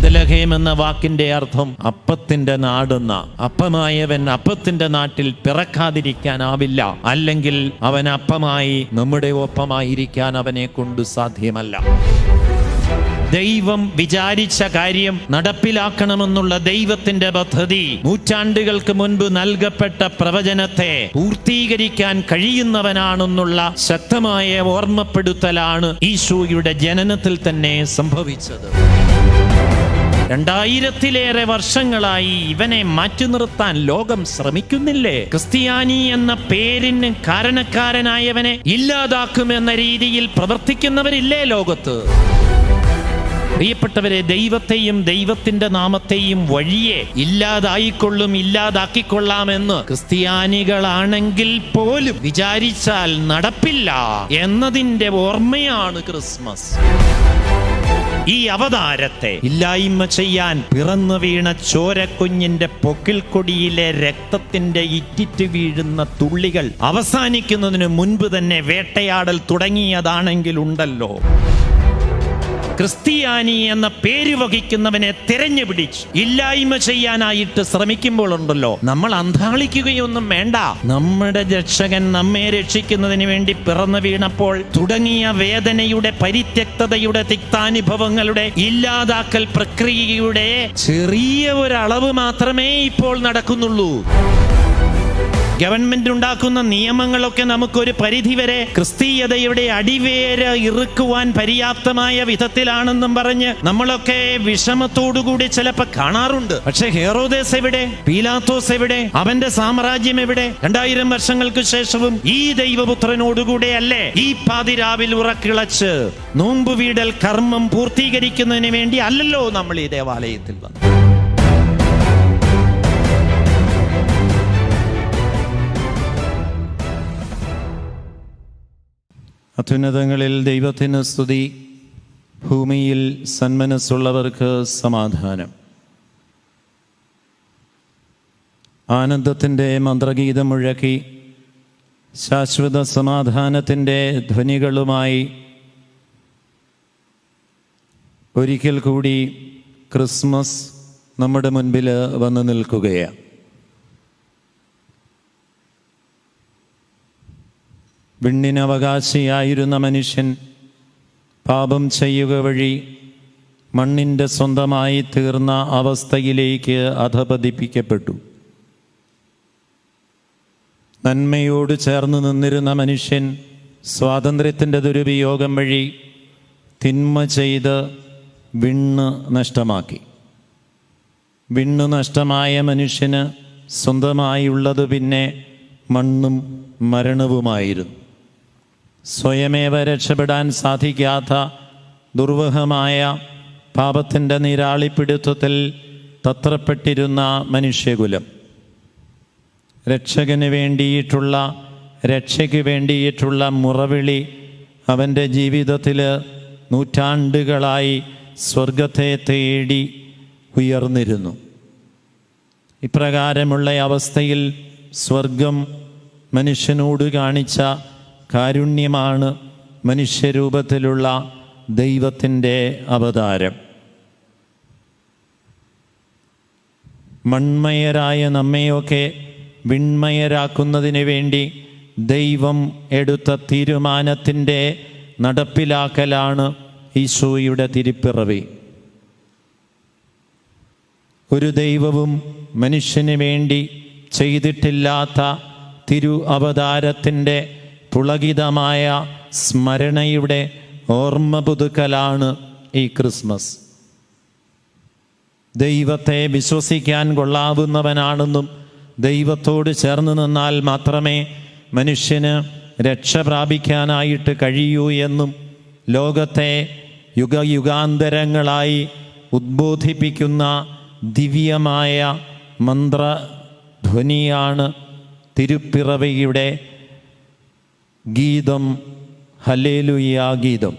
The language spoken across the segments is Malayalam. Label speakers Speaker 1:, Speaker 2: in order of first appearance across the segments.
Speaker 1: ബദലഹേം എന്ന വാക്കിന്റെ അർത്ഥം അപ്പത്തിന്റെ നാടെന്ന. അപ്പമായവൻ അപ്പത്തിന്റെ നാട്ടിൽ പിറക്കാതിരിക്കാനാവില്ല. അല്ലെങ്കിൽ അവൻ അപ്പമായി നമ്മുടെ ഒപ്പമായിരിക്കാൻ അവനെ കൊണ്ട് സാധ്യമല്ല. ദൈവം വിചാരിച്ച കാര്യം നടപ്പിലാക്കണമെന്നുള്ള ദൈവത്തിന്റെ പദ്ധതി നൂറ്റാണ്ടുകൾക്ക് മുൻപ് നൽകപ്പെട്ട പ്രവചനത്തെ പൂർത്തീകരിക്കാൻ കഴിയുന്നവനാണെന്നുള്ള ശക്തമായ ഓർമ്മപ്പെടുത്തലാണ് ഈശോയുടെ ജനനത്തിൽ തന്നെ സംഭവിച്ചത്. രണ്ടായിരത്തിലേറെ വർഷങ്ങളായി ഇവനെ മാറ്റി നിർത്താൻ ലോകം ശ്രമിക്കുന്നില്ലേ? ക്രിസ്ത്യാനി എന്ന പേരിന് കാരണക്കാരനായവനെ ഇല്ലാതാക്കുമെന്ന രീതിയിൽ പ്രവർത്തിക്കുന്നവരില്ലേ ലോകത്ത്? പ്രിയപ്പെട്ടവരെ ദൈവത്തെയും ദൈവത്തിന്റെ നാമത്തെയും വഴിയെ ഇല്ലാതായിക്കൊള്ളും ഇല്ലാതാക്കിക്കൊള്ളാമെന്ന് ക്രിസ്ത്യാനികളാണെങ്കിൽ പോലും വിചാരിച്ചാൽ നടപ്പില്ല എന്നതിന്റെ ഓർമ്മയാണ് ക്രിസ്മസ്. ഈ അവതാരത്തെ ഇല്ലായ്മ ചെയ്യാൻ പിറന്നു വീണ ചോരക്കുഞ്ഞിന്റെ പൊക്കിൽ കൊടിയിലെ രക്തത്തിന്റെ ഇറ്റിറ്റ് വീഴുന്ന തുള്ളികൾ അവസാനിക്കുന്നതിന് മുൻപ് തന്നെ വേട്ടയാടൽ തുടങ്ങിയതാണെങ്കിൽ ഉണ്ടല്ലോ ക്രിസ്ത്യാനി എന്ന പേര് വഹിക്കുന്നവനെ തിരഞ്ഞു പിടിച്ച് ഇല്ലായ്മ ചെയ്യാനായിട്ട് ശ്രമിക്കുമ്പോൾ ഉണ്ടല്ലോ നമ്മൾ അന്താളിക്കുകയൊന്നും വേണ്ട. നമ്മുടെ രക്ഷകൻ നമ്മെ രക്ഷിക്കുന്നതിന് വേണ്ടി പിറന്നു വീണപ്പോൾ തുടങ്ങിയ വേദനയുടെ പരിത്യക്തതയുടെ തിക്താനുഭവങ്ങളുടെ ഇല്ലാതാക്കൽ പ്രക്രിയയുടെ ചെറിയ ഒരളവ് മാത്രമേ ഇപ്പോൾ നടക്കുന്നുള്ളൂ. ഗവൺമെന്റ് ഉണ്ടാക്കുന്ന നിയമങ്ങളൊക്കെ നമുക്കൊരു പരിധിവരെ ക്രിസ്തീയതയുടെ അടിവേര ഇറുക്കുവാൻ പര്യാപ്തമായ വിധത്തിലാണെന്നും പറഞ്ഞ് നമ്മളൊക്കെ വിഷമത്തോടുകൂടി ചിലപ്പോ കാണാറുണ്ട്. പക്ഷെ ഹേറോദേസ് എവിടെ? പീലാത്തോസ് എവിടെ? അവന്റെ സാമ്രാജ്യം എവിടെ? രണ്ടായിരം വർഷങ്ങൾക്ക് ശേഷവും ഈ ദൈവപുത്രനോടുകൂടെ അല്ലേ? ഈ പാതിരാവിൽ ഉറക്കിളച്ച് നോമ്പ് വീടൽ കർമ്മം പൂർത്തീകരിക്കുന്നതിന് വേണ്ടി അല്ലല്ലോ നമ്മൾ ഈ ദേവാലയത്തിൽ വന്നത്. അത്യുന്നതങ്ങളിൽ ദൈവത്തിന് സ്തുതി. ഭൂമിയിൽ സന്മനസ്സുള്ളവർക്ക് സമാധാനം. ആനന്ദത്തിന്റെ മന്ത്രഗീതം മുഴക്കി ശാശ്വത സമാധാനത്തിന്റെ ധ്വനികളുമായി ഒരിക്കൽ കൂടി ക്രിസ്മസ് നമ്മുടെ മുൻപിൽ വന്നു നിൽക്കുകയാണ്. വിണ്ണിനവകാശിയായിരുന്ന മനുഷ്യൻ പാപം ചെയ്യുക വഴി മണ്ണിന്റെ സ്വന്തമായി തീർന്ന അവസ്ഥയിലേക്ക് അധപതിപ്പിക്കപ്പെട്ടു. നന്മയോട് ചേർന്ന് നിന്നിരുന്ന മനുഷ്യൻ സ്വാതന്ത്ര്യത്തിന്റെ ദുരുപയോഗം വഴി തിന്മ ചെയ്ത് വിണ്ണ് നഷ്ടമാക്കി. വിണ്ണ് നഷ്ടമായ മനുഷ്യന് സ്വന്തമായുള്ളത് പിന്നെ മണ്ണും മരണവുമായിരുന്നു. സ്വയമേവ രക്ഷപ്പെടാൻ സാധിക്കാത്ത ദുർവഹമായ പാപത്തിന്റെ നിരാളിപ്പിടുത്തത്തിൽ തത്രപ്പെട്ടിരുന്ന മനുഷ്യകുലം. രക്ഷകന് വേണ്ടിയിട്ടുള്ള രക്ഷയ്ക്ക് വേണ്ടിയിട്ടുള്ള മുറവിളി അവന്റെ ജീവിതത്തിൽ നൂറ്റാണ്ടുകളായി സ്വർഗത്തെ തേടി ഉയർന്നിരുന്നു. ഇപ്രകാരമുള്ള അവസ്ഥയിൽ സ്വർഗം മനുഷ്യനോട് കാണിച്ച കാരുണ്യമാണ് മനുഷ്യരൂപത്തിലുള്ള ദൈവത്തിന്റെ അവതാരം. മൺമയരായ നമ്മയൊക്കെ വിൺമയരാക്കുന്നതിന് വേണ്ടി ദൈവം എടുത്ത തീരുമാനത്തിന്റെ നടപ്പിലാക്കലാണ് ഈശോയുടെ തിരുപ്പിറവി. ഒരു ദൈവവും മനുഷ്യന് വേണ്ടി ചെയ്തിട്ടില്ലാത്ത തിരു അവതാരത്തിന്റെ പുളകിതമായ സ്മരണയുടെ ഓർമ്മ പുതുക്കലാണ് ഈ ക്രിസ്മസ്. ദൈവത്തെ വിശ്വസിക്കാൻ കൊള്ളാവുന്നവനാണെന്നും ദൈവത്തോട് ചേർന്ന് നിന്നാൽ മാത്രമേ മനുഷ്യന് രക്ഷ പ്രാപിക്കാനായിട്ട് കഴിയൂ എന്നും ലോകത്തെ യുഗയുഗാന്തരങ്ങളായി ഉദ്ബോധിപ്പിക്കുന്ന ദിവ്യമായ മന്ത്രധ്വനിയാണ് തിരുപ്പിറവിയുടെ ഗീതം. ഹലേലുയ ഗീതം.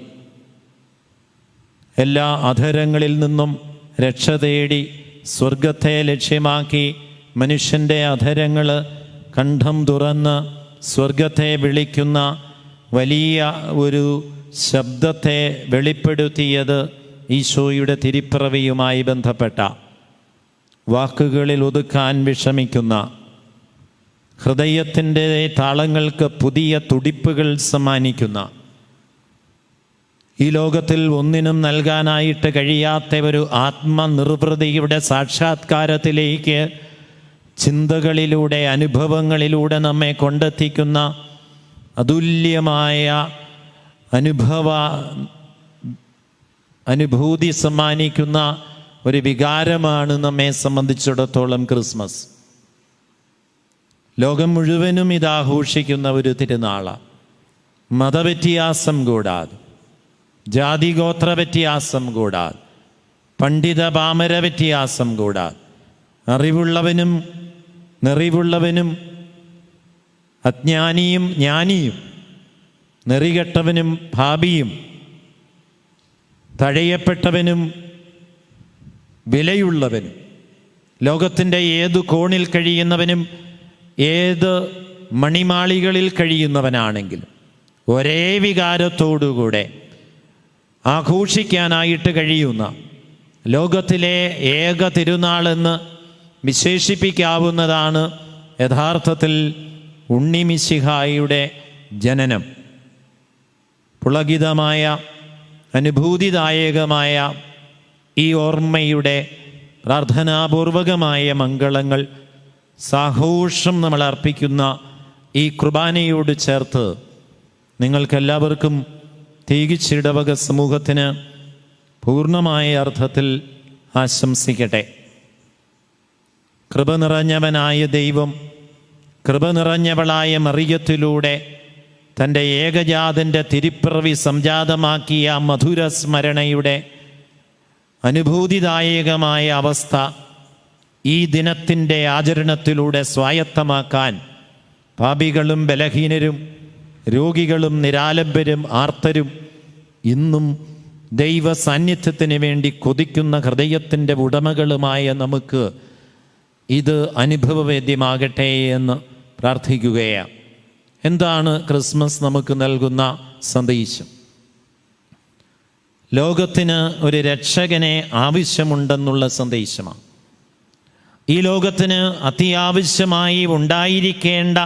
Speaker 1: എല്ലാ അധരങ്ങളിൽ നിന്നും രക്ഷ തേടി സ്വർഗത്തെ ലക്ഷ്യമാക്കി മനുഷ്യന്റെ അധരങ്ങൾ കണ്ഠം തുറന്ന് സ്വർഗത്തെ വിളിക്കുന്ന വലിയ ഒരു ശബ്ദത്തെ വെളിപ്പെടുത്തിയത് ഈശോയുടെ തിരിപ്പിറവിയുമായി ബന്ധപ്പെട്ട വാക്കുകളിൽ ഒതുക്കാൻ വിഷമിക്കുന്ന ഹൃദയത്തിന്റെ താളങ്ങൾക്ക് പുതിയ തുടിപ്പുകൾ സമ്മാനിക്കുന്ന. ഈ ലോകത്തിൽ ഒന്നിനും നൽകാനായിട്ട് കഴിയാത്ത ഒരു ആത്മനിർവൃതിയുടെ സാക്ഷാത്കാരത്തിലേക്ക് ചിന്തകളിലൂടെ അനുഭവങ്ങളിലൂടെ നമ്മെ കൊണ്ടെത്തിക്കുന്ന അതുല്യമായ അനുഭവ അനുഭൂതി സമ്മാനിക്കുന്ന ഒരു വികാരമാണ് നമ്മെ സംബന്ധിച്ചിടത്തോളം ക്രിസ്മസ്. ലോകം മുഴുവനും ഇത് ആഘോഷിക്കുന്ന ഒരു തിരുനാളാണ്. മതവ്യത്യാസം കൂടാതെ ജാതി ഗോത്ര വ്യത്യാസം കൂടാതെ പണ്ഡിത പാമര വ്യത്യാസം കൂടാതെ അറിവുള്ളവനും നിറിവുള്ളവനും അജ്ഞാനിയും ജ്ഞാനിയും നെറികെട്ടവനും ഭാബിയും തഴയപ്പെട്ടവനും വിലയുള്ളവനും ലോകത്തിന്റെ ഏതു കോണിൽ കഴിയുന്നവനും ഏത് മണിമാളികളിൽ കഴിയുന്നവനാണെങ്കിലും ഒരേ വികാരത്തോടുകൂടെ ആഘോഷിക്കാനായിട്ട് കഴിയുന്ന ലോകത്തിലെ ഏക തിരുനാളെന്ന് വിശേഷിപ്പിക്കാവുന്നതാണ് യഥാർത്ഥത്തിൽ ഉണ്ണിമിശിഹായിയുടെ ജനനം. പുളകിതമായ അനുഭൂതിദായകമായ ഈ ഓർമ്മയുടെ പ്രാർത്ഥനാപൂർവകമായ മംഗളങ്ങൾ സാഘോഷം നമ്മൾ അർപ്പിക്കുന്ന ഈ കുർബാനയോട് ചേർത്ത് നിങ്ങൾക്കെല്ലാവർക്കും തീകിച്ചിടവക സമൂഹത്തിന് പൂർണമായ അർത്ഥത്തിൽ ആശംസിക്കട്ടെ. കൃപ നിറഞ്ഞവനായ ദൈവം കൃപ നിറഞ്ഞവളായ മറിയത്തിലൂടെ തന്റെ ഏകജാതന്റെ തിരിപ്പിറവി സംജാതമാക്കിയ മധുര സ്മരണയുടെ അനുഭൂതിദായകമായ അവസ്ഥ ഈ ദിനത്തിന്റെ ആചരണത്തിലൂടെ സ്വായത്തമാക്കാൻ പാപികളും ബലഹീനരും രോഗികളും നിരാലംബരും ആർത്തരും ഇന്നും ദൈവ സാന്നിധ്യത്തിന് വേണ്ടി കൊതിക്കുന്ന ഹൃദയത്തിന്റെ ഉടമകളുമായ നമുക്ക് ഇത് അനുഭവവേദ്യമാകട്ടെ എന്ന് പ്രാർത്ഥിക്കുകയാണ്. എന്താണ് ക്രിസ്മസ് നമുക്ക് നൽകുന്ന സന്ദേശം? ലോകത്തിന് ഒരു രക്ഷകനെ ആവശ്യമുണ്ടെന്നുള്ള സന്ദേശമാണ്. ഈ ലോകത്തിന് അത്യാവശ്യമായി ഉണ്ടായിരിക്കേണ്ട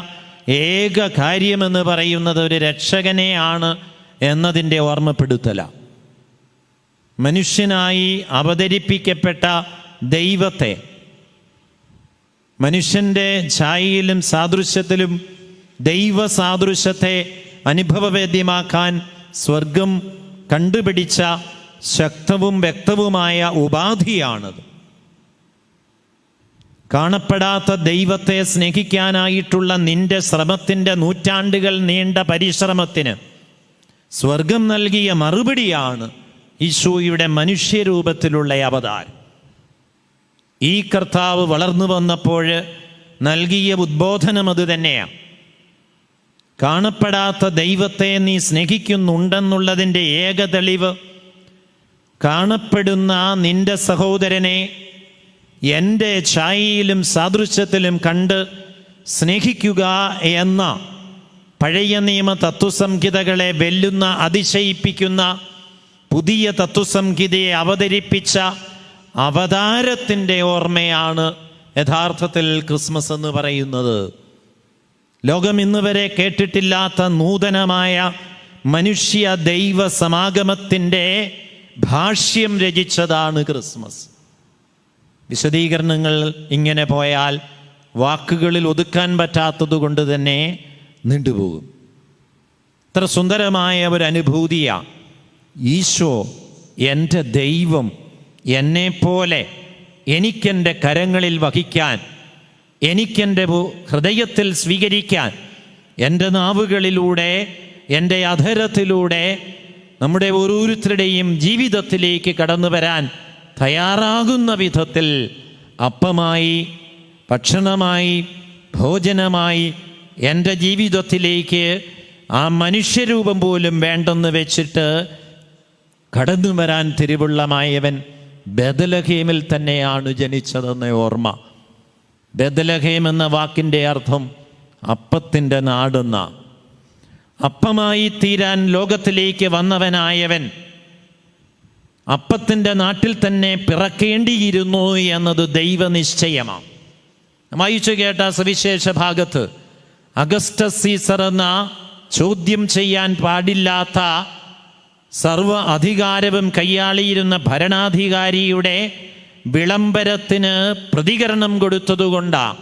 Speaker 1: ഏക കാര്യമെന്ന് പറയുന്നത് ഒരു രക്ഷകനെയാണ് എന്നതിന്റെ ഓർമ്മപ്പെടുത്തല. മനുഷ്യനായി അവതരിപ്പിക്കപ്പെട്ട ദൈവത്തെ മനുഷ്യന്റെ ഛായയിലും സാദൃശ്യത്തിലും ദൈവ സാദൃശ്യത്തെ അനുഭവവേദ്യമാക്കാൻ സ്വർഗം കണ്ടുപിടിച്ച ശക്തവും വ്യക്തവുമായ ഉപാധിയാണത്. കാണപ്പെടാത്ത ദൈവത്തെ സ്നേഹിക്കാനായിട്ടുള്ള നിന്റെ ശ്രമത്തിന്റെ നൂറ്റാണ്ടുകൾ നീണ്ട പരിശ്രമത്തിന് സ്വർഗം നൽകിയ മറുപടിയാണ് ഈശോയുടെ മനുഷ്യരൂപത്തിലുള്ള അവതാരം. ഈ കർത്താവ് വളർന്നു വന്നപ്പോൾ നൽകിയ ഉദ്ബോധനം അത് തന്നെയാണ്. കാണപ്പെടാത്ത ദൈവത്തെ നീ സ്നേഹിക്കുന്നുണ്ടെന്നുള്ളതിന്റെ ഏക തെളിവ് കാണപ്പെടുന്ന നിന്റെ സഹോദരനെ എന്റെ ഛായയിലും സാദൃശ്യത്തിലും കണ്ട് സ്നേഹിക്കുക എന്ന പഴയ നിയമ തത്വസംഹിതകളെ വെല്ലുന്ന അതിശയിപ്പിക്കുന്ന പുതിയ തത്വസംഹിതയെ അവതരിപ്പിച്ച അവതാരത്തിന്റെ ഓർമ്മയാണ് യഥാർത്ഥത്തിൽ ക്രിസ്മസ് എന്ന് പറയുന്നത്. ലോകം ഇന്ന് വരെ കേട്ടിട്ടില്ലാത്ത നൂതനമായ മനുഷ്യ ദൈവ സമാഗമത്തിന്റെ ഭാഷ്യം രചിച്ചതാണ് ക്രിസ്മസ്. വിശദീകരണങ്ങൾ ഇങ്ങനെ പോയാൽ വാക്കുകളിൽ ഒതുക്കാൻ പറ്റാത്തത് കൊണ്ട് തന്നെ നീണ്ടുപോകും. ഇത്ര സുന്ദരമായ ഒരു അനുഭൂതിയാണ് ഈശോ എന്റെ ദൈവം എന്നെപ്പോലെ എനിക്കെന്റെ കരങ്ങളിൽ വഹിക്കാൻ എനിക്കെന്റെ ഹൃദയത്തിൽ സ്വീകരിക്കാൻ എന്റെ നാവുകളിലൂടെ എന്റെ അധരത്തിലൂടെ നമ്മുടെ ഓരോരുത്തരുടെയും ജീവിതത്തിലേക്ക് കടന്നു വരാൻ തയ്യാറാകുന്ന വിധത്തിൽ അപ്പമായി ഭക്ഷണമായി ഭോജനമായി എന്റെ ജീവിതത്തിലേക്ക് ആ മനുഷ്യരൂപം പോലും വേണ്ടെന്ന് വെച്ചിട്ട് കടന്നു വരാൻ തിരുവുള്ളമായവൻ ബദലഹേമിൽ തന്നെയാണ് ജനിച്ചതെന്ന ഓർമ്മ. ബദലഹേം എന്ന വാക്കിന്റെ അർത്ഥം അപ്പത്തിന്റെ നാടെന്ന. അപ്പമായി തീരാൻ ലോകത്തിലേക്ക് വന്നവനായവൻ അപ്പത്തിന്റെ നാട്ടിൽ തന്നെ പിറക്കേണ്ടിയിരുന്നു എന്നത് ദൈവനിശ്ചയമാണ്. വായിച്ചു കേട്ട സവിശേഷ ഭാഗത്ത് അഗസ്റ്റസ് സീസർ എന്ന ചോദ്യം ചെയ്യാൻ പാടില്ലാത്ത സർവ അധികാരവും കൈയാളിയിരുന്ന ഭരണാധികാരിയുടെ വിളംബരത്തിന് പ്രതികരണം കൊടുത്തതുകൊണ്ടാണ്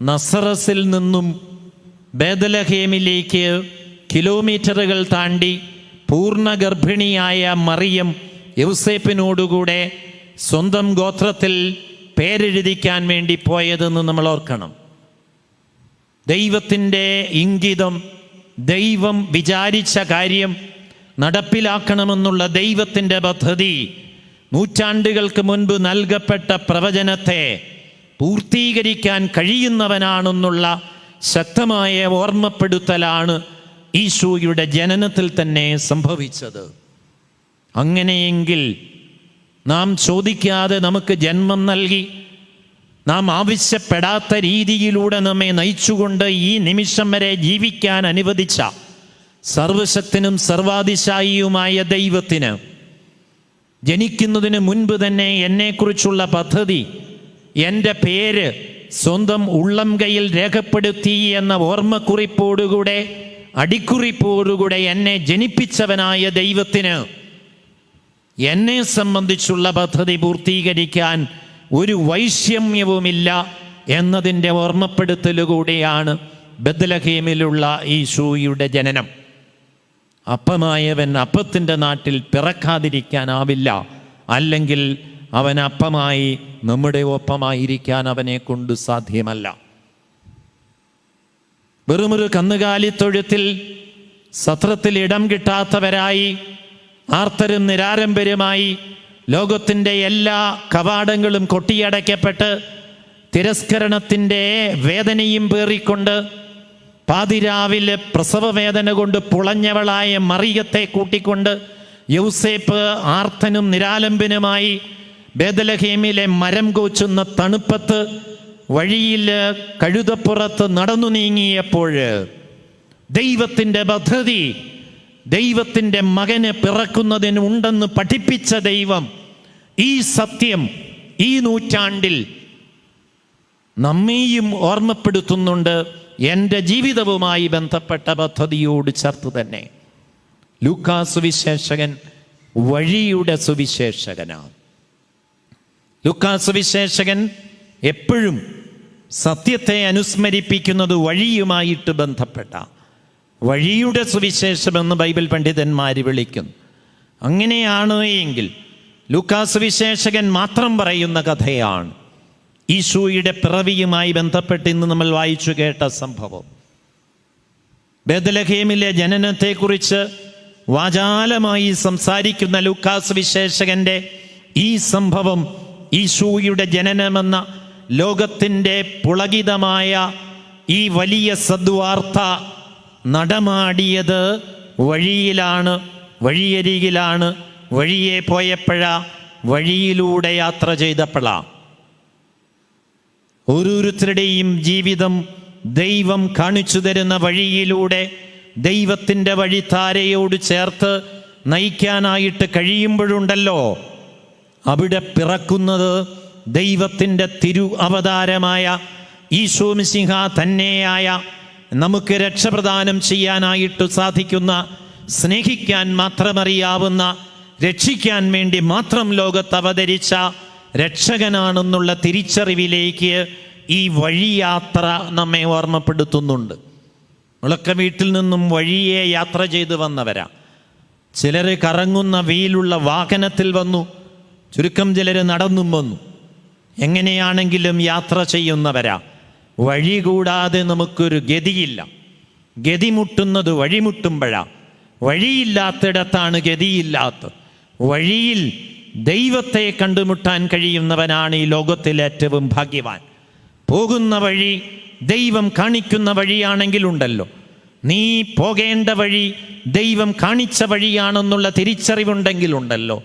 Speaker 1: നസറസിൽ നിന്നും ബേദലഹേമിലേക്ക് കിലോമീറ്ററുകൾ താണ്ടി പൂർണ ഗർഭിണിയായ മറിയം യൗസേപ്പിനോടുകൂടെ സ്വന്തം ഗോത്രത്തിൽ പേരെഴുതിക്കാൻ വേണ്ടി പോയതെന്ന് നമ്മൾ ഓർക്കണം. ദൈവത്തിന്റെ ഇംഗിതം ദൈവം വിചാരിച്ച കാര്യം നടപ്പിലാക്കണമെന്നുള്ള ദൈവത്തിന്റെ പദ്ധതി നൂറ്റാണ്ടുകൾക്ക് മുൻപ് നൽകപ്പെട്ട പ്രവചനത്തെ പൂർത്തീകരിക്കാൻ കഴിയുന്നവനാണെന്നുള്ള ശക്തമായ ഓർമ്മപ്പെടുത്തലാണ് ഈശോയുടെ ജനനത്തിൽ തന്നെ സംഭവിച്ചത്. അങ്ങനെയെങ്കിൽ നാം ചോദിക്കാതെ നമുക്ക് ജന്മം നൽകി നാം ആവശ്യപ്പെടാത്ത രീതിയിലൂടെ നമ്മെ നയിച്ചുകൊണ്ട് ഈ നിമിഷം വരെ ജീവിക്കാൻ അനുവദിച്ച സർവശക്തനും സർവാതിശായിയുമായ ദൈവത്തിന് ജനിക്കുന്നതിന് മുൻപ് തന്നെ എന്നെക്കുറിച്ചുള്ള പദ്ധതി എന്റെ പേര് സ്വന്തം ഉള്ളം കയ്യിൽ രേഖപ്പെടുത്തി എന്ന ഓർമ്മക്കുറിപ്പോടുകൂടെ അടിക്കുറിപ്പോടുകൂടെ എന്നെ ജനിപ്പിച്ചവനായ ദൈവത്തിന് എന്നെ സംബന്ധിച്ചുള്ള പദ്ധതി പൂർത്തീകരിക്കാൻ ഒരു വൈഷമ്യവുമില്ല എന്നതിന്റെ ഓർമ്മപ്പെടുത്തലുകൂടിയാണ് ബദ്ലഹേമിലുള്ള ഈശോയുടെ ജനനം. അപ്പമായവൻ അപ്പത്തിന്റെ നാട്ടിൽ പിറക്കാതിരിക്കാനാവില്ല. അല്ലെങ്കിൽ അവൻ അപ്പമായി നമ്മുടെ ഒപ്പമായിരിക്കാൻ അവനെ കൊണ്ട് സാധ്യമല്ല. വെറുമൊരു കന്നുകാലിത്തൊഴുത്തിൽ സത്രത്തിൽ ഇടം കിട്ടാത്തവരായി ആർത്തരും നിരാരംഭരുമായി ലോകത്തിന്റെ എല്ലാ കവാടങ്ങളും കൊട്ടിയടയ്ക്കപ്പെട്ട് തിരസ്കരണത്തിന്റെ വേദനയും പേറിക്കൊണ്ട് പാതിരാവിലെ പ്രസവ വേദന കൊണ്ട് പുളഞ്ഞവളായ മറിയത്തെ കൂട്ടിക്കൊണ്ട് യൗസേപ്പ് ആർത്തനും നിരാലംബനുമായി ബേദലഹേമിലെ മരം കോച്ചുന്ന തണുപ്പത്ത് വഴിയിൽ കഴുതപ്പുറത്ത് നടന്നു നീങ്ങിയപ്പോൾ ദൈവത്തിന്റെ പദ്ധതി ദൈവത്തിന്റെ മകനെ പിറക്കുന്നതിന് ഉണ്ടെന്ന് പഠിപ്പിച്ച ദൈവം ഈ സത്യം ഈ നൂറ്റാണ്ടിൽ നമ്മെയും ഓർമ്മപ്പെടുത്തുന്നുണ്ട്. എന്റെ ജീവിതവുമായി ബന്ധപ്പെട്ട പദ്ധതിയോട് ചേർത്ത് തന്നെ. ലൂക്കാ സുവിശേഷകൻ വഴിയുടെ സുവിശേഷകനാണ്. ലൂക്കാ സുവിശേഷകൻ എപ്പോഴും സത്യത്തെ അനുസ്മരിപ്പിക്കുന്നത് വഴിയുമായിട്ട് ബന്ധപ്പെട്ട വഴിയുടെ സുവിശേഷമെന്ന് ബൈബിൾ പണ്ഡിതന്മാർ വിളിക്കുന്നു. അങ്ങനെയാണ് എങ്കിൽ ലൂക്കാ സുവിശേഷകൻ മാത്രം പറയുന്ന കഥയാണ്. ഈശോയുടെ പിറവിയുമായി ബന്ധപ്പെട്ട് ഇന്ന് നമ്മൾ വായിച്ചു കേട്ട സംഭവം. ബേദലഹേമിലെ ജനനത്തെക്കുറിച്ച് വാചാലമായി സംസാരിക്കുന്ന ലൂക്കാസ് വിശേഷകന്റെ ഈ സംഭവം ഈശോയുടെ ജനനമെന്ന ലോകത്തിന്റെ പുളകിതമായ ഈ വലിയ സദ്വാർത്ത നടമാടിയത് വഴിയിലാണ് വഴിയരികിലാണ് വഴിയെ പോയപ്പോഴാ വഴിയിലൂടെ യാത്ര ചെയ്തപ്പോഴാ ഓരോരുത്തരുടെയും ജീവിതം ദൈവം കാണിച്ചു തരുന്ന വഴിയിലൂടെ ദൈവത്തിന്റെ വഴിത്താരയോട് ചേർത്ത് നയിക്കാനായിട്ട് കഴിയുമ്പോഴുണ്ടല്ലോ. അവിടെ പിറക്കുന്നത് ദൈവത്തിന്റെ തിരു അവതാരമായ ഈശോമിസിംഹ തന്നെയായ നമുക്ക് രക്ഷപ്രദാനം ചെയ്യാനായിട്ട് സാധിക്കുന്ന സ്നേഹിക്കാൻ മാത്രമറിയാവുന്ന രക്ഷിക്കാൻ വേണ്ടി മാത്രം ലോകത്ത് അവതരിച്ച രക്ഷകനാണെന്നുള്ള തിരിച്ചറിവിലേക്ക് ഈ വഴിയാത്ര നമ്മെ ഓർമ്മപ്പെടുത്തുന്നുണ്ട്. നമ്മളൊക്കെ വീട്ടിൽ നിന്നും വഴിയെ യാത്ര ചെയ്ത് വന്നവരാ. ചിലർ കറങ്ങുന്ന വെയിലുള്ള വാഹനത്തിൽ വന്നു. ചുരുക്കം ചിലർ നടന്നും വന്നു. എങ്ങനെയാണെങ്കിലും യാത്ര ചെയ്യുന്നവരാ. വഴി കൂടാതെ നമുക്കൊരു ഗതിയില്ല. ഗതി മുട്ടുന്നത് വഴിമുട്ടുമ്പോഴാ. വഴിയില്ലാത്തിടത്താണ് ഗതിയില്ലാത്ത വഴിയിൽ ദൈവത്തെ കണ്ടുമുട്ടാൻ കഴിയുന്നവനാണ് ഈ ലോകത്തിൽ ഏറ്റവും ഭാഗ്യവാൻ. പോകുന്ന വഴി ദൈവം കാണിക്കുന്ന വഴിയാണെങ്കിലുണ്ടല്ലോ നീ പോകേണ്ട വഴി ദൈവം കാണിച്ച വഴിയാണെന്നുള്ള തിരിച്ചറിവുണ്ടെങ്കിലുണ്ടല്ലോ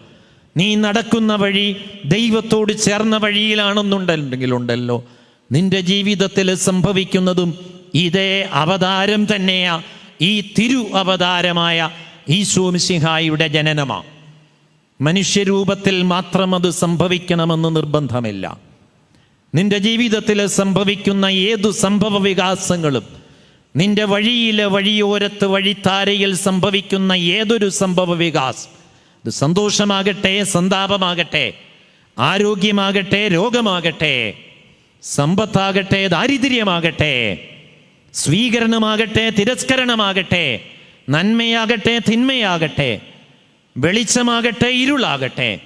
Speaker 1: നീ നടക്കുന്ന വഴി ദൈവത്തോട് ചേർന്ന വഴിയിലാണെന്നുണ്ടെങ്കിലുണ്ടല്ലോ നിന്റെ ജീവിതത്തിൽ സംഭവിക്കുന്നതും ഇതേ അവതാരം തന്നെയാ ഈ തിരു അവതാരമായ ഈശോമിസിഹായുടെ ജനനമാണ് മനുഷ്യരൂപത്തിൽ മാത്രം അത് സംഭവിക്കണമെന്ന് നിർബന്ധമില്ല. നിന്റെ ജീവിതത്തിൽ സംഭവിക്കുന്ന ഏതു സംഭവ വികാസങ്ങളും നിന്റെ വഴിയിലെ വഴിയോരത്ത് വഴിത്താരയിൽ സംഭവിക്കുന്ന ഏതൊരു സംഭവ വികാസം സന്തോഷമാകട്ടെ സന്താപമാകട്ടെ ആരോഗ്യമാകട്ടെ രോഗമാകട്ടെ സമ്പത്താകട്ടെ ദാരിദ്ര്യമാകട്ടെ സ്വീകരണമാകട്ടെ തിരസ്കരണമാകട്ടെ നന്മയാകട്ടെ തിന്മയാകട്ടെ വെളിച്ചമാകട്ടെ ഇരുളാകട്ടെ.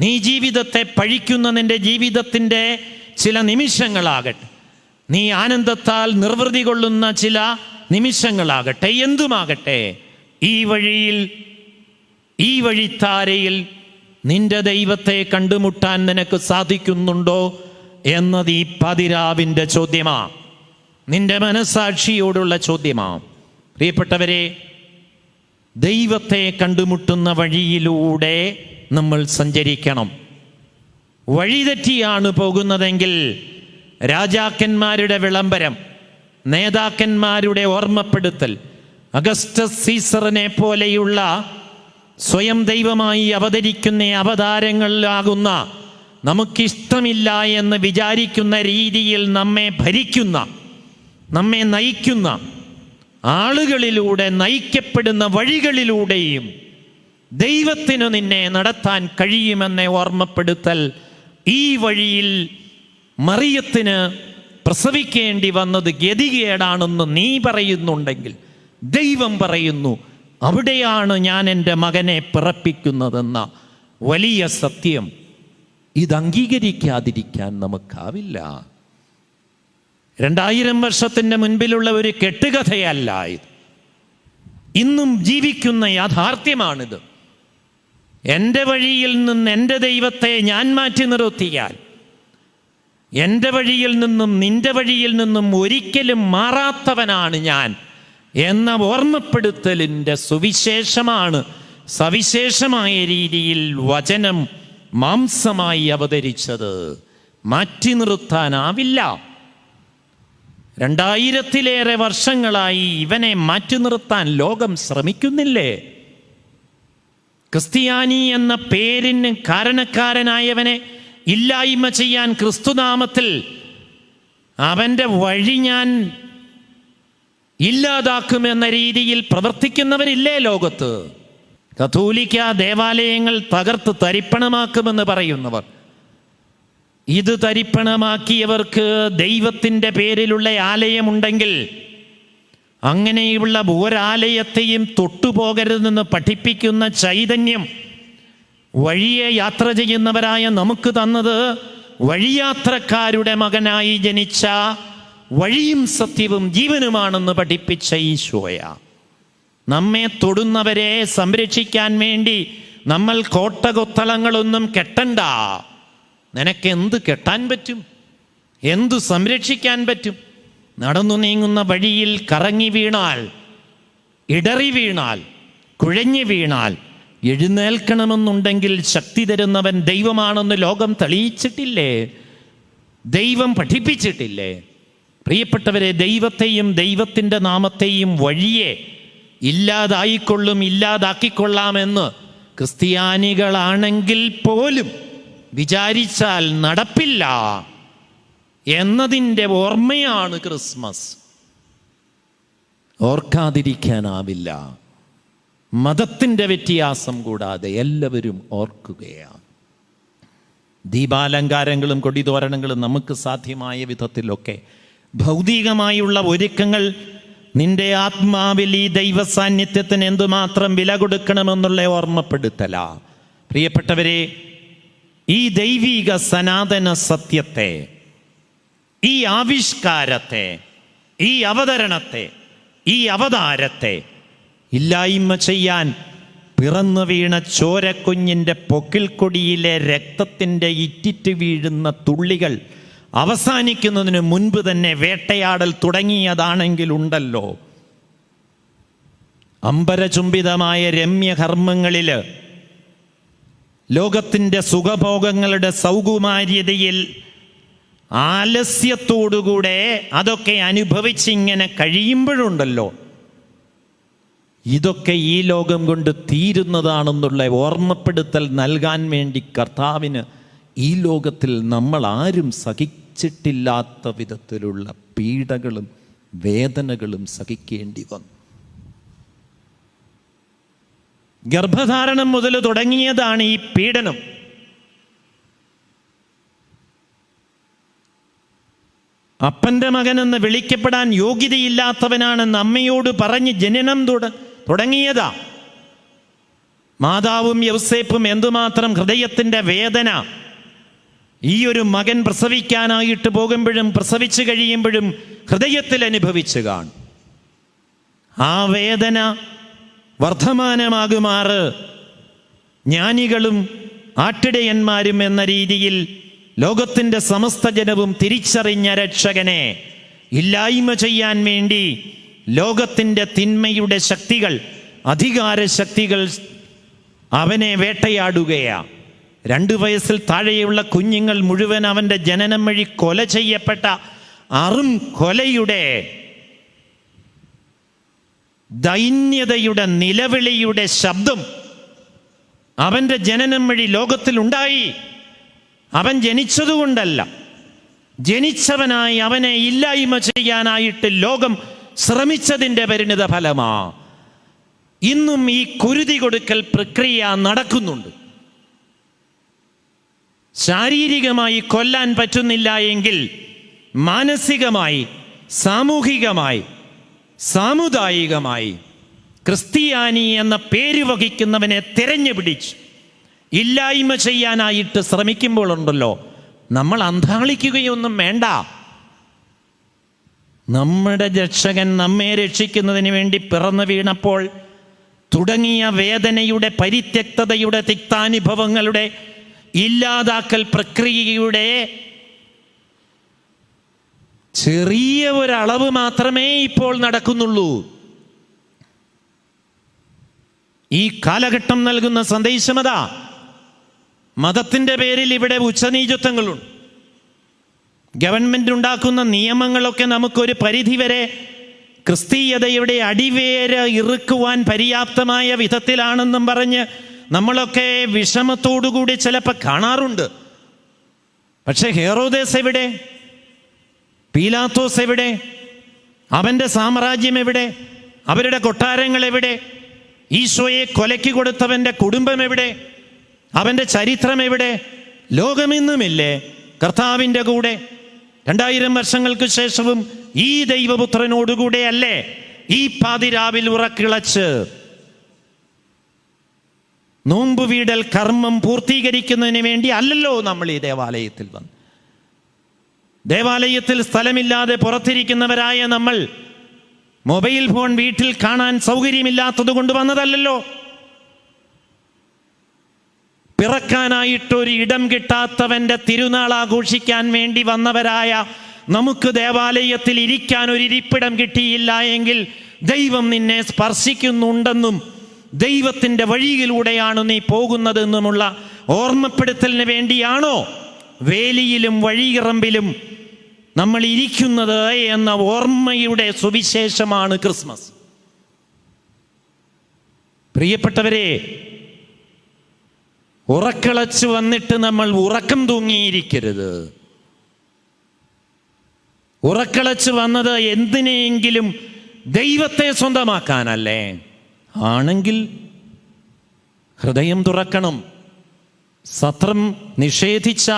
Speaker 1: നീ ജീവിതത്തെ പഴിക്കുന്ന നിന്റെ ജീവിതത്തിന്റെ ചില നിമിഷങ്ങളാകട്ടെ. നീ ആനന്ദത്താൽ നിർവൃതി കൊള്ളുന്ന ചില നിമിഷങ്ങളാകട്ടെ. എന്തുമാകട്ടെ? ഈ വഴിയിൽ ഈ വഴിത്താരയിൽ നിന്റെ ദൈവത്തെ കണ്ടുമുട്ടാൻ നിനക്ക് സാധിക്കുന്നുണ്ടോ? എന്നത് ഈ പതിരാവിന്റെ ചോദ്യമാ. നിന്റെ മനസാക്ഷിയോടുള്ള ചോദ്യമാ. പ്രിയപ്പെട്ടവരെ ദൈവത്തെ കണ്ടുമുട്ടുന്ന വഴിയിലൂടെ നമ്മൾ സഞ്ചരിക്കണം. വഴിതെറ്റിയാണ് പോകുന്നതെങ്കിൽ രാജാക്കന്മാരുടെ വിളംബരം നേതാക്കന്മാരുടെ ഓർമ്മപ്പെടുത്തൽ അഗസ്റ്റ സീസറിനെ പോലെയുള്ള സ്വയം ദൈവമായി അവതരിക്കുന്ന അവതാരങ്ങളിലാകുന്ന നമുക്കിഷ്ടമില്ല എന്ന് വിചാരിക്കുന്ന രീതിയിൽ നമ്മെ ഭരിക്കുന്ന നമ്മെ നയിക്കുന്ന ആളുകളിലൂടെ നയിക്കപ്പെടുന്ന വഴികളിലൂടെയും ദൈവത്തിനു നിന്നെ നടത്താൻ കഴിയുമെന്നെ ഓർമ്മപ്പെടുത്തൽ ഈ വഴിയിൽ മറിയത്തിന് പ്രസവിക്കേണ്ടി വന്നത് ഗതികേടാണെന്ന് നീ പറയുന്നുണ്ടെങ്കിൽ ദൈവം പറയുന്നു അവിടെയാണ് ഞാൻ എന്റെ മകനെ പിറപ്പിക്കുന്നതെന്ന വലിയ സത്യം. ഇത് അംഗീകരിക്കാതിരിക്കാൻ നമുക്കാവില്ല. രണ്ടായിരം വർഷത്തിന്റെ മുൻപിലുള്ള ഒരു കെട്ടുകഥയല്ല ഇത്. ഇന്നും ജീവിക്കുന്ന യാഥാർത്ഥ്യമാണിത്. എന്റെ വഴിയിൽ നിന്ന് എന്റെ ദൈവത്തെ ഞാൻ മാറ്റി നിർത്തിയാൽ എന്റെ വഴിയിൽ നിന്നും നിന്റെ വഴിയിൽ നിന്നും ഒരിക്കലും മാറാത്തവനാണ് ഞാൻ എന്ന ഓർമ്മപ്പെടുത്തലിന്റെ സുവിശേഷമാണ് സവിശേഷമായ രീതിയിൽ വചനം മാംസമായി അവതരിച്ചത് മാറ്റി നിർത്താനാവില്ല. രണ്ടായിരത്തിലേറെ വർഷങ്ങളായി ഇവനെ മാറ്റി നിർത്താൻ ലോകം ശ്രമിക്കുന്നില്ലേ? ക്രിസ്ത്യാനി എന്ന പേരിന് കാരണക്കാരനായവനെ ഇല്ലായ്മ ചെയ്യാൻ ക്രിസ്തുനാമത്തിൽ അവന്റെ വഴി ഞാൻ ഇല്ലാതാക്കുമെന്ന രീതിയിൽ പ്രവർത്തിക്കുന്നവരില്ലേ ലോകത്ത്? കത്തോലിക്ക ദേവാലയങ്ങൾ തകർത്ത് തരിപ്പണമാക്കുമെന്ന് പറയുന്നവർ. ഇത് തരിപ്പണമാക്കിയവർക്ക് ദൈവത്തിന്റെ പേരിലുള്ള ആലയമുണ്ടെങ്കിൽ അങ്ങനെയുള്ള ഒരാലയത്തെയും തൊട്ടുപോകരുതെന്ന് പഠിപ്പിക്കുന്ന ചൈതന്യം വഴിയെ യാത്ര ചെയ്യുന്നവരായ നമുക്ക് തന്നത് വഴിയാത്രക്കാരുടെ മകനായി ജനിച്ച വഴിയും സത്യവും ജീവനുമാണെന്ന് പഠിപ്പിച്ച ഈശോയ. നമ്മെ തൊടുന്നവരെ സംരക്ഷിക്കാൻ വേണ്ടി നമ്മൾ കോട്ടകൊത്തളങ്ങളൊന്നും കെട്ടണ്ട. നിനക്ക് എന്ത് കെട്ടാൻ പറ്റും? എന്തു സംരക്ഷിക്കാൻ പറ്റും? നടന്നു നീങ്ങുന്ന വഴിയിൽ കറങ്ങി വീണാൽ ഇടറി വീണാൽ കുഴഞ്ഞു വീണാൽ എഴുന്നേൽക്കണമെന്നുണ്ടെങ്കിൽ ശക്തി തരുന്നവൻ ദൈവമാണെന്ന് ലോകം തെളിയിച്ചിട്ടില്ലേ? ദൈവം പഠിപ്പിച്ചിട്ടില്ലേ? പ്രിയപ്പെട്ടവരെ ദൈവത്തെയും ദൈവത്തിന്റെ നാമത്തെയും വഴിയെ ഇല്ലാതായിക്കൊള്ളും ഇല്ലാതാക്കിക്കൊള്ളാമെന്ന് ക്രിസ്ത്യാനികളാണെങ്കിൽ പോലും വിചാരിച്ചാൽ നടപ്പില്ല എന്നതിന്റെ ഓർമ്മയാണ് ക്രിസ്മസ്. ഓർക്കാതിരിക്കാനാവില്ല. മതത്തിന്റെ വ്യത്യാസം കൂടാതെ എല്ലാവരും ഓർക്കുകയാണ്. ദീപാലങ്കാരങ്ങളും കൊടിതോരണങ്ങളും നമുക്ക് സാധ്യമായ വിധത്തിലൊക്കെ ഭൗതികമായുള്ള ഒരുക്കങ്ങൾ നിന്റെ ആത്മാവിൽ ഈ ദൈവ സാന്നിധ്യത്തിന് എന്തുമാത്രം വില കൊടുക്കണമെന്നുള്ള ഓർമ്മപ്പെടുത്തല. പ്രിയപ്പെട്ടവരെ ഈ ദൈവിക സനാതന സത്യത്തെ ഈ ആവിഷ്കാരത്തെ ഈ അവതരണത്തെ ഈ അവതാരത്തെ ഇല്ലായ്മ ചെയ്യാൻ പിറന്നു വീണ ചോരക്കുഞ്ഞിന്റെ പൊക്കിൽക്കൊടിയിലെ രക്തത്തിന്റെ ഇറ്റിറ്റ് വീഴുന്ന തുള്ളികൾ അവസാനിക്കുന്നതിന് മുൻപ് തന്നെ വേട്ടയാടൽ തുടങ്ങിയതാണെങ്കിലുണ്ടല്ലോ അമ്പരചുംബിതമായ രമ്യകർമ്മങ്ങളിൽ ലോകത്തിന്റെ സുഖഭോഗങ്ങളുടെ സൗകുമാര്യതയിൽ ആലസ്യത്തോടുകൂടെ അതൊക്കെ അനുഭവിച്ചിങ്ങനെ കഴിയുമ്പോഴുണ്ടല്ലോ. ഇതൊക്കെ ഈ ലോകം കൊണ്ട് തീരുന്നതാണെന്നുള്ള ഓർമ്മപ്പെടുത്തൽ നൽകാൻ വേണ്ടി കർത്താവിന് ഈ ലോകത്തിൽ നമ്മൾ ആരും സഹിച്ചിട്ടില്ലാത്ത വിധത്തിലുള്ള പീഡകളും വേദനകളും സഹിക്കേണ്ടി വന്നു. ഗർഭധാരണം മുതൽ തുടങ്ങിയതാണ് ഈ പീഡനം. അപ്പന്റെ മകനെന്ന് വിളിക്കപ്പെടാൻ യോഗ്യതയില്ലാത്തവനാണെന്ന് അമ്മയോട് പറഞ്ഞ് ജനനം തുട- തുടങ്ങിയതാ. മാതാവും യൗസേപ്പും എന്തുമാത്രം ഹൃദയത്തിന്റെ വേദന ഈ ഒരു മകൻ പ്രസവിക്കാനായിട്ട് പോകുമ്പോഴും പ്രസവിച്ചു കഴിയുമ്പോഴും ഹൃദയത്തിൽ അനുഭവിച്ചു കാണും. ആ വേദന വർദ്ധമാനമാകുമാറ്. ജ്ഞാനികളും ആട്ടിടയന്മാരും എന്ന രീതിയിൽ ലോകത്തിന്റെ സമസ്ത ജനവും തിരിച്ചറിഞ്ഞ രക്ഷകനെ ഇല്ലായ്മ ചെയ്യാൻ വേണ്ടി ലോകത്തിന്റെ തിന്മയുടെ ശക്തികൾ അധികാര ശക്തികൾ അവനെ വേട്ടയാടുകയാ രണ്ടു വയസ്സിൽ താഴെയുള്ള കുഞ്ഞുങ്ങൾ മുഴുവൻ അവന്റെ ജനനം വഴി കൊല ചെയ്യപ്പെട്ട അറും കൊലയുടെ ദൈന്യതയുടെ നിലവിളിയുടെ ശബ്ദം അവന്റെ ജനനം വഴി ലോകത്തിലുണ്ടായി. അവൻ ജനിച്ചതുകൊണ്ടല്ല. ജനിച്ചവനായി അവനെ ഇല്ലായ്മ ചെയ്യാനായിട്ട് ലോകം ശ്രമിച്ചതിന്റെ പരിണിത ഫലമാ ഇന്നും ഈ കുരുതി കൊടുക്കൽ പ്രക്രിയ നടക്കുന്നുണ്ട്. ശാരീരികമായി കൊല്ലാൻ പറ്റുന്നില്ല എങ്കിൽ മാനസികമായി സാമൂഹികമായി സാമുദായികമായി ക്രിസ്ത്യാനി എന്ന പേര് വഹിക്കുന്നവനെ തിരഞ്ഞു പിടിച്ച് ഇല്ലായ്മ ചെയ്യാനായിട്ട് ശ്രമിക്കുമ്പോൾ ഉണ്ടല്ലോ നമ്മൾ അന്താളിക്കുകയൊന്നും വേണ്ട. നമ്മുടെ രക്ഷകൻ നമ്മെ രക്ഷിക്കുന്നതിന് വേണ്ടി പിറന്നു വീണപ്പോൾ തുടങ്ങിയ വേദനയുടെ പരിത്യക്തതയുടെ തിക്താനുഭവങ്ങളുടെ ഇല്ലാതാക്കൽ പ്രക്രിയയുടെ ചെറിയ ഒരളവ് മാത്രമേ ഇപ്പോൾ നടക്കുന്നുള്ളൂ. ഈ കാലഘട്ടം നൽകുന്ന സന്ദേശമത മതത്തിന്റെ പേരിൽ ഇവിടെ ഉച്ചനീചത്വങ്ങളുണ്ട്. ഗവൺമെന്റ് ഉണ്ടാക്കുന്ന നിയമങ്ങളൊക്കെ നമുക്കൊരു പരിധിവരെ ക്രിസ്തീയതയുടെ അടിവേര ഇറുക്കുവാൻ പര്യാപ്തമായ വിധത്തിലാണെന്നും പറഞ്ഞ് നമ്മളൊക്കെ വിഷമത്തോടുകൂടി ചിലപ്പോൾ കാണാറുണ്ട്. പക്ഷെ ഹേറോദേസ് എവിടെ? പീലാത്തോസ് എവിടെ? അവന്റെ സാമ്രാജ്യം എവിടെ? അവരുടെ കൊട്ടാരങ്ങൾ എവിടെ? ഈശോയെ കൊലയ്ക്ക് കൊടുത്തവന്റെ കുടുംബം എവിടെ? അവന്റെ ചരിത്രം എവിടെ? ലോകമെന്നുമില്ലേ? കർത്താവിന്റെ കൂടെ. രണ്ടായിരം വർഷങ്ങൾക്ക് ശേഷവും ഈ ദൈവപുത്രനോടുകൂടെ അല്ലേ? ഈ പാതിരാവിൽ ഉറക്കിളച്ച് നോമ്പ് വീടൽ കർമ്മം പൂർത്തീകരിക്കുന്നതിന് വേണ്ടി അല്ലല്ലോ നമ്മൾ ഈ ദേവാലയത്തിൽ വന്നു. ദേവാലയത്തിൽ സ്ഥലമില്ലാതെ പുറത്തിരിക്കുന്നവരായ നമ്മൾ മൊബൈൽ ഫോൺ വീട്ടിൽ കാണാൻ സൗകര്യമില്ലാത്തത് കൊണ്ട് വന്നതല്ലല്ലോ. പിറക്കാനായിട്ടൊരു ഇടം കിട്ടാത്തവന്റെ തിരുനാൾ ആഘോഷിക്കാൻ വേണ്ടി വന്നവരായ നമുക്ക് ദേവാലയത്തിൽ ഇരിക്കാൻ ഒരു ഇരിപ്പിടം കിട്ടിയില്ല എങ്കിൽ ദൈവം നിന്നെ സ്പർശിക്കുന്നുണ്ടെന്നും ദൈവത്തിന്റെ വഴിയിലൂടെയാണ് നീ പോകുന്നത് എന്നുമുള്ള ഓർമ്മപ്പെടുത്തലിന് വേണ്ടിയാണോ? വേലിയിലും വഴിയിറമ്പിലും നമ്മൾ ഇരിക്കുന്നത് എന്ന ഓർമ്മയുടെ സുവിശേഷമാണ് ക്രിസ്മസ്. പ്രിയപ്പെട്ടവരെ ഉറക്കളച്ച് വന്നിട്ട് നമ്മൾ ഉറക്കം തൂങ്ങിയിരിക്കരുത്. ഉറക്കളച്ച് വന്നത് എന്തിനെയെങ്കിലും ദൈവത്തെ സ്വന്തമാക്കാനല്ലേ? ആണെങ്കിൽ ഹൃദയം തുറക്കണം. സത്രം നിഷേധിച്ച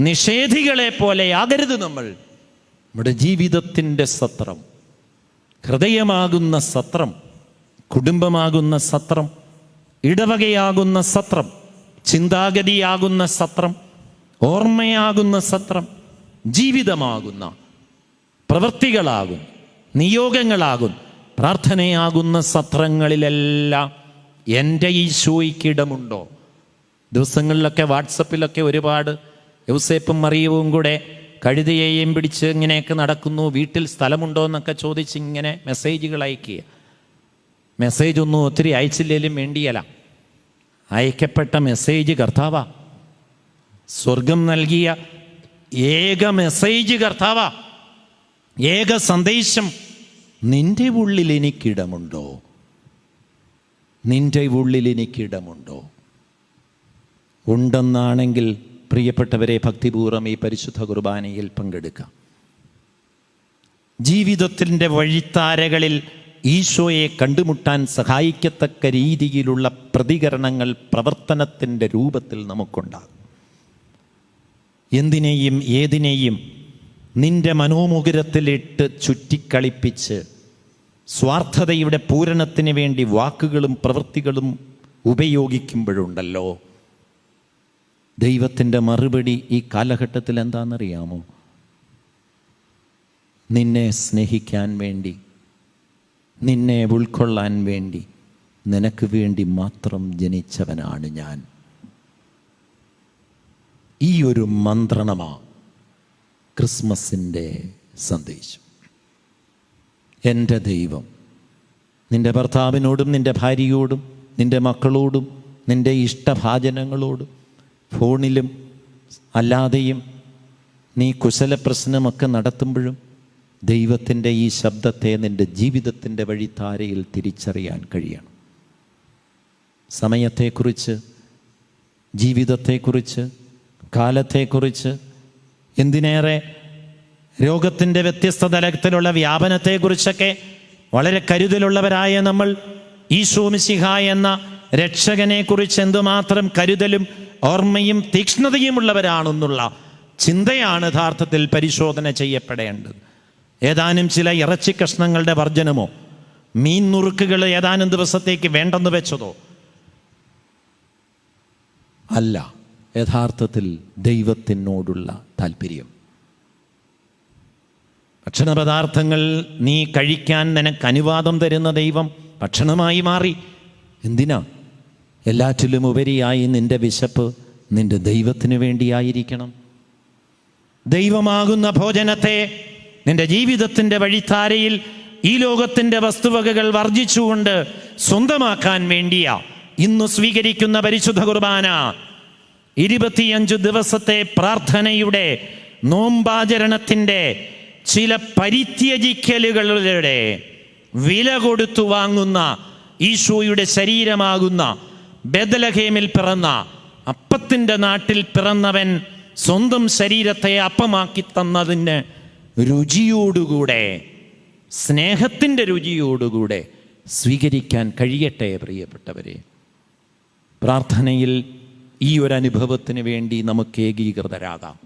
Speaker 1: നിഷേധികളെ പോലെ ആകരുത് നമ്മൾ. നമ്മുടെ ജീവിതത്തിന്റെ സത്രം ഹൃദയമാകുന്ന സത്രം കുടുംബമാകുന്ന സത്രം ഇടവകയാകുന്ന സത്രം ചിന്താഗതിയാകുന്ന സത്രം ഓർമ്മയാകുന്ന സത്രം ജീവിതമാകുന്ന പ്രവൃത്തികളാകും നിയോഗങ്ങളാകും. പ്രാർത്ഥനയാകുന്ന സത്രങ്ങളിലെല്ലാം എന്റെ ഈശോയ്ക്കിടമുണ്ടോ? ദിവസങ്ങളിലൊക്കെ വാട്സപ്പിലൊക്കെ ഒരുപാട് യൗസേപ്പും മറിയവും കൂടെ കഴുതയെയും പിടിച്ച് ഇങ്ങനെയൊക്കെ നടക്കുന്നു. വീട്ടിൽ സ്ഥലമുണ്ടോ എന്നൊക്കെ ചോദിച്ച് ഇങ്ങനെ മെസ്സേജുകൾ അയക്കുക മെസ്സേജ് ഒന്നും ഒത്തിരി അയച്ചില്ലേലും വേണ്ടിയല്ല. അയക്കപ്പെട്ട മെസ്സേജ് കർത്താവാ. സ്വർഗം നൽകിയ ഏക മെസ്സേജ് കർത്താവാ. ഏക സന്ദേശം നിന്റെ ഉള്ളിൽ എനിക്കിടമുണ്ടോ? നിന്റെ ഉള്ളിൽ എനിക്കിടമുണ്ടോ? ഉണ്ടെന്നാണെങ്കിൽ പ്രിയപ്പെട്ടവരെ ഭക്തിപൂർവം ഈ പരിശുദ്ധ കുർബാനയിൽ പങ്കെടുക്കാം. ജീവിതത്തിന്റെ വഴിത്താരകളിൽ ഈശോയെ കണ്ടുമുട്ടാൻ സഹായിക്കത്തക്ക രീതിയിലുള്ള പ്രതികരണങ്ങൾ പ്രവർത്തനത്തിന്റെ രൂപത്തിൽ നമുക്കുണ്ടാകും. എന്തിനേയും ഏതിനേയും നിന്റെ മനോമുകുരത്തിലിട്ട് ചുറ്റിക്കളിപ്പിച്ച് സ്വാർത്ഥതയുടെ പൂരണത്തിന് വേണ്ടി വാക്കുകളും പ്രവൃത്തികളും ഉപയോഗിക്കുമ്പോഴുണ്ടല്ലോ. ദൈവത്തിന്റെ മറുപടി ഈ കാലഘട്ടത്തിൽ എന്താണെന്നറിയാമോ? നിന്നെ സ്നേഹിക്കാൻ വേണ്ടി നിന്നെ ഉൾക്കൊള്ളാൻ വേണ്ടി നിനക്ക് വേണ്ടി മാത്രം ജനിച്ചവനാണ് ഞാൻ. ഈ ഒരു മന്ത്രണമാ ക്രിസ്മസിന്റെ സന്ദേശം. എന്റെ ദൈവം നിന്റെ ഭർത്താവിനോടും നിന്റെ ഭാര്യയോടും നിന്റെ മക്കളോടും നിന്റെ ഇഷ്ടഭാചനങ്ങളോടും ഫോണിലും അല്ലാതെയും നീ കുശല പ്രശ്നമൊക്കെ നടത്തുമ്പോഴും ദൈവത്തിന്റെ ഈ ശബ്ദത്തെ നിന്റെ ജീവിതത്തിന്റെ വഴിത്താരയിൽ തിരിച്ചറിയാൻ കഴിയണം. സമയത്തെക്കുറിച്ച് ജീവിതത്തെക്കുറിച്ച് കാലത്തെക്കുറിച്ച് എന്തിനേറെ? രോഗത്തിന്റെ വ്യത്യസ്ത തലത്തിലുള്ള വ്യാപനത്തെക്കുറിച്ചൊക്കെ വളരെ കരുതലുള്ളവരായ നമ്മൾ ഈശോമിശിഹ എന്ന രക്ഷകനെക്കുറിച്ച് എന്തുമാത്രം കരുതലും ഓർമ്മയും തീക്ഷ്ണതയുമുള്ളവരാണെന്നുള്ള ചിന്തയാണ് യഥാർത്ഥത്തിൽ പരിശോധന ചെയ്യപ്പെടേണ്ടത്. ഏതാനും ചില ഇറച്ചി കഷ്ണങ്ങളുടെ വർജനമോ മീൻ നുറുക്കുകൾ ഏതാനും ദിവസത്തേക്ക് വേണ്ടെന്ന് വെച്ചതോ? അല്ല യഥാർത്ഥത്തിൽ ദൈവത്തിനോടുള്ള താല്പര്യം. ഭക്ഷണപദാർത്ഥങ്ങൾ നീ കഴിക്കാൻ നിനക്ക് അനുവാദം തരുന്ന ദൈവം ഭക്ഷണമായി മാറി. എന്തിനാ? എല്ലാറ്റിലും ഉപരിയായി നിന്റെ വിശപ്പ് നിന്റെ ദൈവത്തിന് വേണ്ടിയായിരിക്കണം. ദൈവമാകുന്ന ഭോജനത്തെ നിന്റെ ജീവിതത്തിന്റെ വഴിത്താരയിൽ ഈ ലോകത്തിന്റെ വസ്തുവകകൾ വർജിച്ചുകൊണ്ട് സ്വന്തമാക്കാൻ വേണ്ടിയാ ഇന്ന് സ്വീകരിക്കുന്ന പരിശുദ്ധ കുർബാന. ഇരുപത്തിയഞ്ചു ദിവസത്തെ പ്രാർത്ഥനയുടെ നോമ്പാചരണത്തിന്റെ ചില പരിത്യജിക്കലുകളുടെ വില കൊടുത്തു വാങ്ങുന്ന ഈശോയുടെ ശരീരമാകുന്ന ബദലഹേമിൽ പിറന്ന അപ്പത്തിന്റെ നാട്ടിൽ പിറന്നവൻ സ്വന്തം ശരീരത്തെ അപ്പമാക്കി തന്നതിന് രുചിയോടുകൂടെ സ്നേഹത്തിന്റെ രുചിയോടുകൂടെ സ്വീകരിക്കാൻ കഴിയട്ടെ പ്രിയപ്പെട്ടവരെ. പ്രാർത്ഥനയിൽ ഈ ഒരു അനുഭവത്തിന് വേണ്ടി നമുക്ക് ഏകീകൃതരാകാം.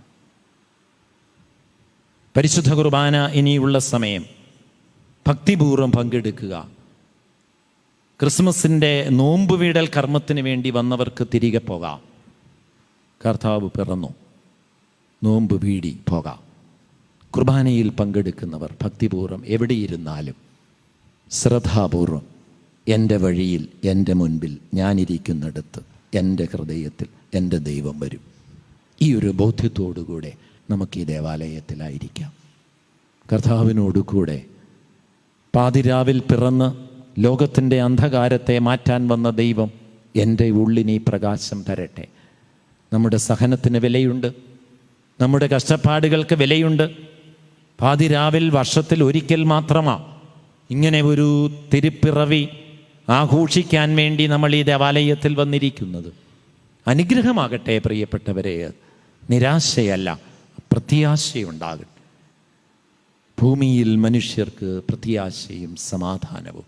Speaker 1: പരിശുദ്ധ കുർബാന ഇനിയുള്ള സമയം ഭക്തിപൂർവം പങ്കെടുക്കുക. ക്രിസ്മസിന്റെ നോമ്പ് വീടൽ കർമ്മത്തിന് വേണ്ടി വന്നവർക്ക് തിരികെ പോകാം. കർത്താവ് പിറന്നു. നോമ്പ് വീടി പോകാം. കുർബാനയിൽ പങ്കെടുക്കുന്നവർ ഭക്തിപൂർവം എവിടെയിരുന്നാലും ശ്രദ്ധാപൂർവം എന്റെ വഴിയിൽ എന്റെ മുൻപിൽ ഞാനിരിക്കുന്നിടത്ത് എന്റെ ഹൃദയത്തിൽ എന്റെ ദൈവം വരും. ഈ ഒരു ബോധ്യത്തോടുകൂടെ നമുക്ക് ഈ ദേവാലയത്തിലായിരിക്കാം. കർത്താവിനോട് കൂടെ പാതിരാവിൽ പിറന്ന് ലോകത്തിന്റെ അന്ധകാരത്തെ മാറ്റാൻ വന്ന ദൈവം എന്റെ ഉള്ളിനീ പ്രകാശം തരട്ടെ. നമ്മുടെ സഹനത്തിന് വിലയുണ്ട്. നമ്മുടെ കഷ്ടപ്പാടുകൾക്ക് വിലയുണ്ട്. പാതിരാവിൽ വർഷത്തിൽ ഒരിക്കൽ മാത്രമാണ് ഇങ്ങനെ ഒരു തിരുപ്പിറവി ആഘോഷിക്കാൻ വേണ്ടി നമ്മൾ ഈ ദേവാലയത്തിൽ വന്നിരിക്കുന്നത്. അനുഗ്രഹമാകട്ടെ പ്രിയപ്പെട്ടവരെ. നിരാശയല്ല പ്രത്യാശയുണ്ടാകട്ടെ. ഭൂമിയിൽ മനുഷ്യർക്ക് പ്രത്യാശയും സമാധാനവും.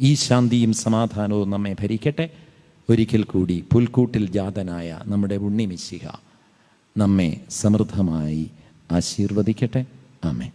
Speaker 1: ഈ ശാന്തിയും സമാധാനവും നമ്മെ ഭരിക്കട്ടെ. ഒരിക്കൽ കൂടി പുൽക്കൂട്ടിൽ ജാതനായ നമ്മുടെ ഉണ്ണിമിശിഹ നമ്മെ സമൃദ്ധമായി ആശീർവദിക്കട്ടെ. ആമേ